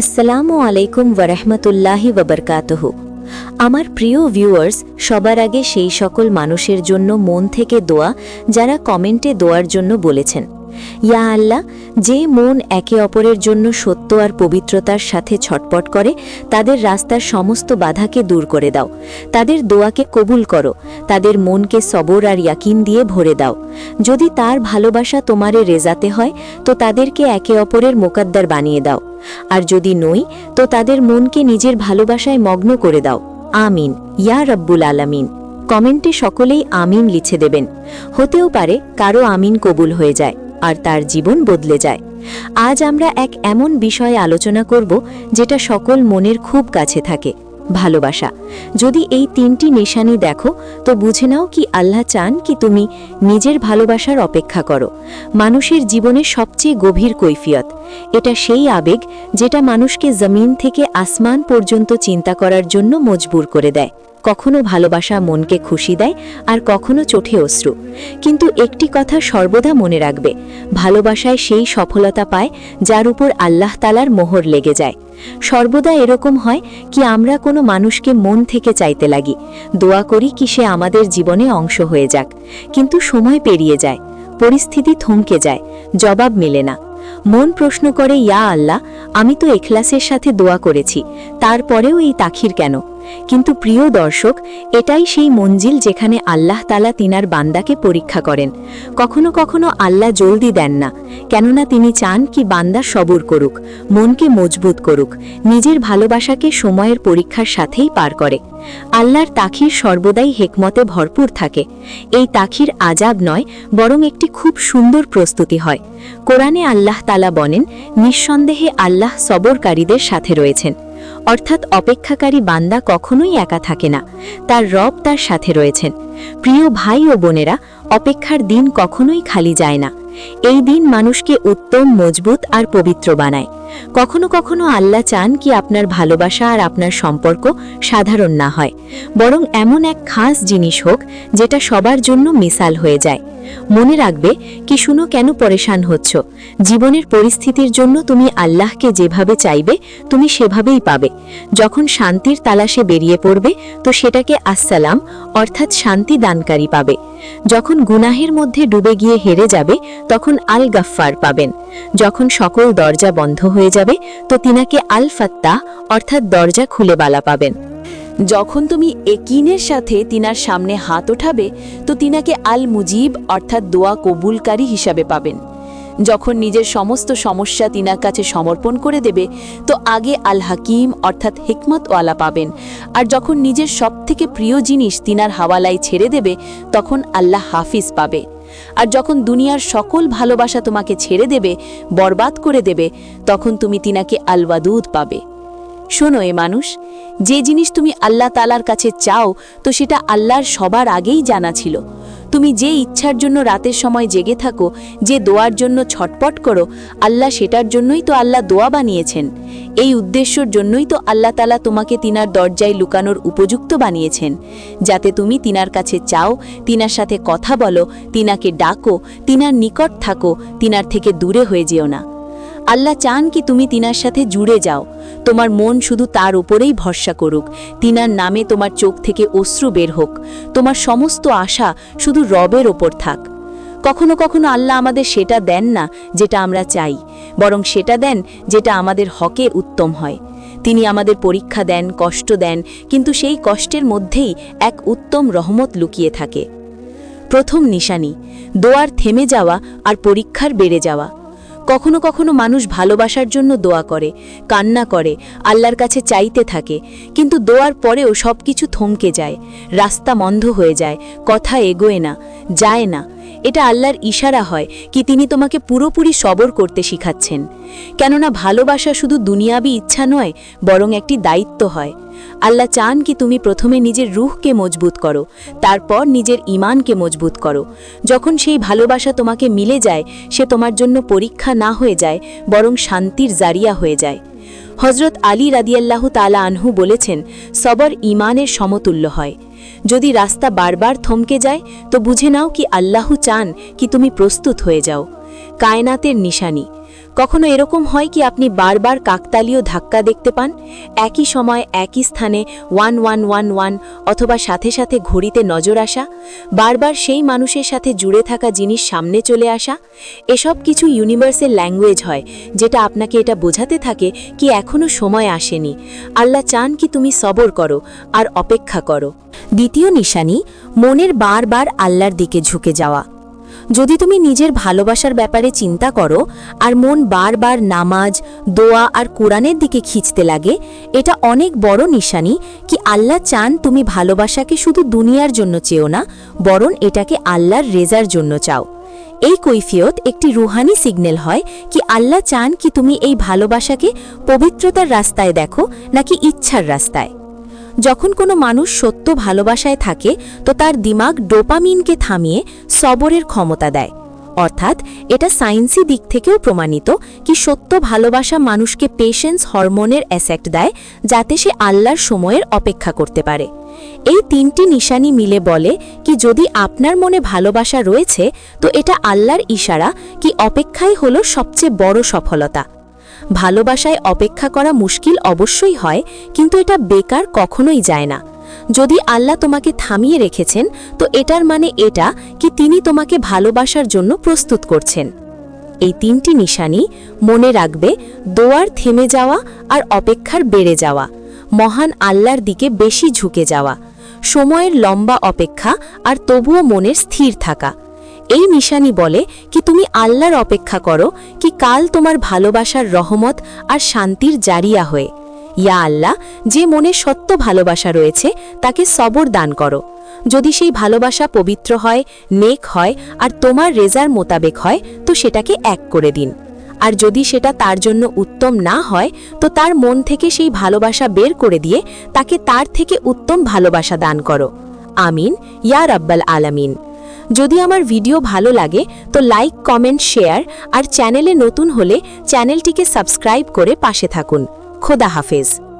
আসসালামু আলাইকুম ওরহমতুল্লাহি ওবরকাতহ আমার প্রিয় ভিউয়ার্স সবার আগে সেই সকল মানুষের জন্য মন থেকে দোয়া, যারা কমেন্টে দোয়ার জন্য বলেছেন। ইয়া আল্লাহ, যে মন একে অপরের জন্য সত্য আর পবিত্রতার সাথে ছটপট করে, তাদের রাস্তার সমস্ত বাধাকে দূর করে দাও। তাদের দোয়াকে কবুল করো। তাদের মনকে সবর আর ইয়াকিন দিয়ে ভরে দাও। যদি তার ভালোবাসা তোমারে রেজাতে হয়, তো তাদেরকে একে অপরের মোকাদ্দার বানিয়ে দাও। আর যদি নই, তো তাদের মনকে নিজের ভালোবাসায় মগ্ন করে দাও। আমিন। ইয়া রব্বুল আলামিন। কমেন্টে সকলেই আমিন লিখে দেবেন। হতেও পারে কারও আমিন কবুল হয়ে যায়। আর তার জীবন বদলে যায়। আজ আমরা এক এমন বিষয়ে আলোচনা করব যেটা সকল মনের খুব কাছে থাকে, ভালোবাসা। যদি এই তিনটি নিশানি দেখো, তো বুঝে নাও কি আল্লাহ চান কি তুমি নিজের ভালোবাসার অপেক্ষা করো। মানুষের জীবনে সবচেয়ে গভীর কৈফিয়ত, এটা সেই আবেগ যেটা মানুষকে জমিন থেকে আসমান পর্যন্ত চিন্তা করার জন্য মজবুর করে দেয়। কখনো ভালোবাসা মনকে খুশি দেয় আর কখনো চোখে অশ্রু। কিন্তু একটি কথা সর্বদা মনে রাখবে, ভালোবাসায় সেই সফলতা পায় যার উপর আল্লাহ তালার মোহর লেগে যায়। সর্বদা এরকম হয় কি আমরা কোনো মানুষকে মন থেকে চাইতে লাগি, দোয়া করি কি সে আমাদের জীবনে অংশ হয়ে যাক। কিন্তু সময় পেরিয়ে যায়, পরিস্থিতি থমকে যায়, জবাব মেলে না। মন প্রশ্ন করে, ইয়া আল্লাহ, আমি তো এখলাসের সাথে দোয়া করেছি, তারপরেও এই তাখির কেন? কিন্তু প্রিয় দর্শক, এটাই সেই মঞ্জিল যেখানে আল্লাহ তালা তিনার বান্দাকে পরীক্ষা করেন। কখনো কখনো আল্লাহ জলদি দেন না, কেননা তিনি চান কি বান্দা সবর করুক, মনকে মজবুত করুক, নিজের ভালোবাসাকে সময়ের পরীক্ষার সাথেই পার করে। আল্লাহর তাখির সর্বদাই হেকমতে ভরপুর থাকে। এই তাখির আজাব নয়, বরং একটি খুব সুন্দর প্রস্তুতি হয়। কোরআনে আল্লাহ তালা বলেন, নিঃসন্দেহে আল্লাহ সবরকারীদের সাথে রয়েছেন। অর্থাৎ অপেক্ষাকারী বান্দা কখনোই একা থাকে না। তার রব তার সাথে রয়েছেন। প্রিয় ভাই ও বোনেরা, অপেক্ষার দিন কখনোই খালি যায় না। এই দিন মানুষকে উত্তম, মজবুত আর পবিত্র বানায়। কখনো কখনো আল্লাহ চান কি আপনার ভালোবাসা আর আপনার সম্পর্ক সাধারণ না হয়, বরং এমন এক খাস জিনিস হোক যেটা সবার জন্য মিসাল হয়ে যায়। মনে রাখবে, কি শুনো কেন পরেশান হচ্ছ? জীবনের পরিস্থিতির জন্য তুমি আল্লাহকে যেভাবে চাইবে, তুমি সেভাবেই পাবে। যখন শান্তির তালাশে বেরিয়ে পড়বে, তো সেটাকে আসসালাম, অর্থাৎ শান্তি দানকারী পাবে। যখন গুনাহের মধ্যে ডুবে গিয়ে হেরে যাবে, তখন আল গাফফার পাবেন। যখন সকল দরজা বন্ধ হয়ে যাবে, তো তিনাকে আল ফাত্তা অর্থাৎ দরজা খুলে বালা পাবেন। যখন তুমি একিনের সাথে তিনার সামনে হাত ওঠাবে, তো তিনাকে আল মুজিব অর্থাৎ দোয়া কবুলকারী হিসাবে পাবেন। যখন নিজের সমস্ত সমস্যা তিনার কাছে সমর্পণ করে দেবে, তো আগে আল হাকিম অর্থাৎ হেকমতওয়ালা পাবেন। আর যখন নিজের সবথেকে প্রিয় জিনিস তিনার হাওয়ালায় ছেড়ে দেবে, তখন আল্লাহ হাফিজ পাবে। আর যখন দুনিয়ার সকল ভালোবাসা তোমাকে ছেড়ে দেবে, বরবাদ করে দেবে, তখন তুমি তিনাকে আলওয়াদুদ পাবে। শোনো এ মানুষ, যে জিনিস তুমি আল্লাহ তালার কাছে চাও, তো সেটা আল্লাহর সবার আগেই জানা ছিল। তুমি যে ইচ্ছার জন্য রাতের সময় জেগে থাকো, যে দোয়ার জন্য ছটপট করো, আল্লাহ সেটার জন্যই তো আল্লাহ দোয়া বানিয়েছেন। এই উদ্দেশ্যর জন্যই তো আল্লাহ তালা তোমাকে তিনার দরজায় লুকানোর উপযুক্ত বানিয়েছেন। যাতে তুমি তিনার কাছে চাও, তিনার সাথে কথা বলো, তিনাকে ডাকো, তিনার নিকট থাকো, তিনার থেকে দূরে হয়ে যেও না। আল্লাহ চান কি তুমি তিনার সাথে জুড়ে যাও। তোমার মন শুধু তার উপরেই ভরসা করুক। তিনার নামে তোমার চোখ থেকে অশ্রু বের হোক। তোমার সমস্ত আশা শুধু রবের ওপর থাক। কখনো কখনো আল্লাহ আমাদের সেটা দেন না যেটা আমরা চাই, বরং সেটা দেন যেটা আমাদের হকে উত্তম হয়। তিনি আমাদের পরীক্ষা দেন, কষ্ট দেন, কিন্তু সেই কষ্টের মধ্যেই এক উত্তম রহমত লুকিয়ে থাকে। প্রথম নিশানি, দোয়ার থেমে যাওয়া আর পরীক্ষার বেড়ে যাওয়া। কখনো কখনো মানুষ ভালোবাসার জন্য দোয়া করে, কান্না করে, আল্লাহর কাছে চাইতে থাকে, কিন্তু দোয়ার পরেও সব কিছু থমকে যায়, রাস্তা বন্ধ হয়ে যায়, কথা এগোয় না, যায় না। এটা আল্লাহর ইশারা হয় কি তিনি তোমাকে পুরোপুরি সবর করতে শিখাচ্ছেন। কেননা ভালোবাসা শুধু দুনিয়াবি ইচ্ছা নয়, বরং একটি দায়িত্ব হয়। আল্লাহ চান কি তুমি প্রথমে নিজের রুহকে মজবুত করো, তারপর নিজের ইমানকে মজবুত করো। যখন সেই ভালোবাসা তোমাকে মিলে যায়, সে তোমার জন্য পরীক্ষা না হয়ে যায়, বরং শান্তির জারিয়া হয়ে যায়। হজরত আলী রাদিয়াল্লাহ তালা আনহু বলেছেন, সবর ইমানের সমতুল্য হয়। যদি রাস্তা বারবার থমকে যায়, তো বুঝে নাও কি আল্লাহ চান কি তুমি প্রস্তুত হয়ে যাও। কায়নাতের নিশানি কখনো এরকম হয় কি আপনি বারবার কাকতালীয় ধাক্কা দেখতে পান? একই সময় একই স্থানে ওয়ান ওয়ান ওয়ান ওয়ান অথবা সাথে সাথে ঘড়িতে নজর আসা? বারবার সেই মানুষের সাথে জুড়ে থাকা জিনিস সামনে চলে আসা? এসব কিছু ইউনিভার্সের ল্যাঙ্গুয়েজ হয়, যেটা আপনাকে এটা বোঝাতে থাকে কি এখনও সময় আসেনি। আল্লাহ চান কি তুমি সবর করো আর অপেক্ষা করো। দ্বিতীয় নিশানি, মনের বারবার আল্লাহর দিকে ঝুঁকে যাওয়া। যদি তুমি নিজের ভালোবাসার ব্যাপারে চিন্তা করো, আর মন বারবার নামাজ, দোয়া আর কোরআনের দিকে খিঁচতে লাগে, এটা অনেক বড় নিশানি কি আল্লাহ চান তুমি ভালোবাসাকে শুধু দুনিয়ার জন্য চেও না, বরং এটাকে আল্লাহর রেজার জন্য চাও। এই কৈফিয়ত একটি রুহানি সিগন্যাল হয় কি আল্লাহ চান কি তুমি এই ভালোবাসাকে পবিত্রতার রাস্তায় দেখো নাকি ইচ্ছার রাস্তায়। যখন কোনো মানুষ সত্য ভালোবাসায় থাকে, তো তার দিমাগ ডোপামিনকে থামিয়ে সবরের ক্ষমতা দেয়। অর্থাৎ এটা সায়েন্সি দিক থেকেও প্রমাণিত কি সত্য ভালোবাসা মানুষকে পেশেন্স হরমোনের অ্যাসেক্ট দেয়, যাতে সে আল্লাহর সময়ের অপেক্ষা করতে পারে। এই তিনটি নিশানি মিলে বলে কি যদি আপনার মনে ভালোবাসা রয়েছে, তো এটা আল্লাহর ইশারা কি অপেক্ষাই হলো সবচেয়ে বড় সফলতা। ভালোবাসায় অপেক্ষা করা মুশকিল অবশ্যই হয়, কিন্তু এটা বেকার কখনোই যায় না। যদি আল্লাহ তোমাকে থামিয়ে রেখেছেন, তো এটার মানে এটা কি তিনি তোমাকে ভালোবাসার জন্য প্রস্তুত করছেন। এই তিনটি নিশানি মনে রাখবে, দোয়ার থেমে যাওয়া আর অপেক্ষার বেড়ে যাওয়া, মহান আল্লাহর দিকে বেশি ঝুঁকে যাওয়া, সময়ের লম্বা অপেক্ষা আর তবুও মনের স্থির থাকা। এই নিশানি বলে কি তুমি আল্লাহর অপেক্ষা করো, কি কাল তোমার ভালোবাসার রহমত আর শান্তির জারিয়া হয়ে। ইয়া আল্লাহ, যে মনে সত্য ভালোবাসা রয়েছে, তাকে সবর দান করো। যদি সেই ভালোবাসা পবিত্র হয়, নেক হয়, আর তোমার রেজার মোতাবেক হয়, তো সেটাকে এক করে দিন। আর যদি সেটা তার জন্য উত্তম না হয়, তো তার মন থেকে সেই ভালোবাসা বের করে দিয়ে তাকে তার থেকে উত্তম ভালোবাসা দান করো। আমিন। ইয়া রাব্বাল আলামিন। যদি আমার ভিডিও ভালো লাগে, তো লাইক কমেন্ট শেয়ার আর চ্যানেলে নতুন হলে চ্যানেলটিকে সাবস্ক্রাইব করে পাশে থাকুন। খোদা হাফেজ।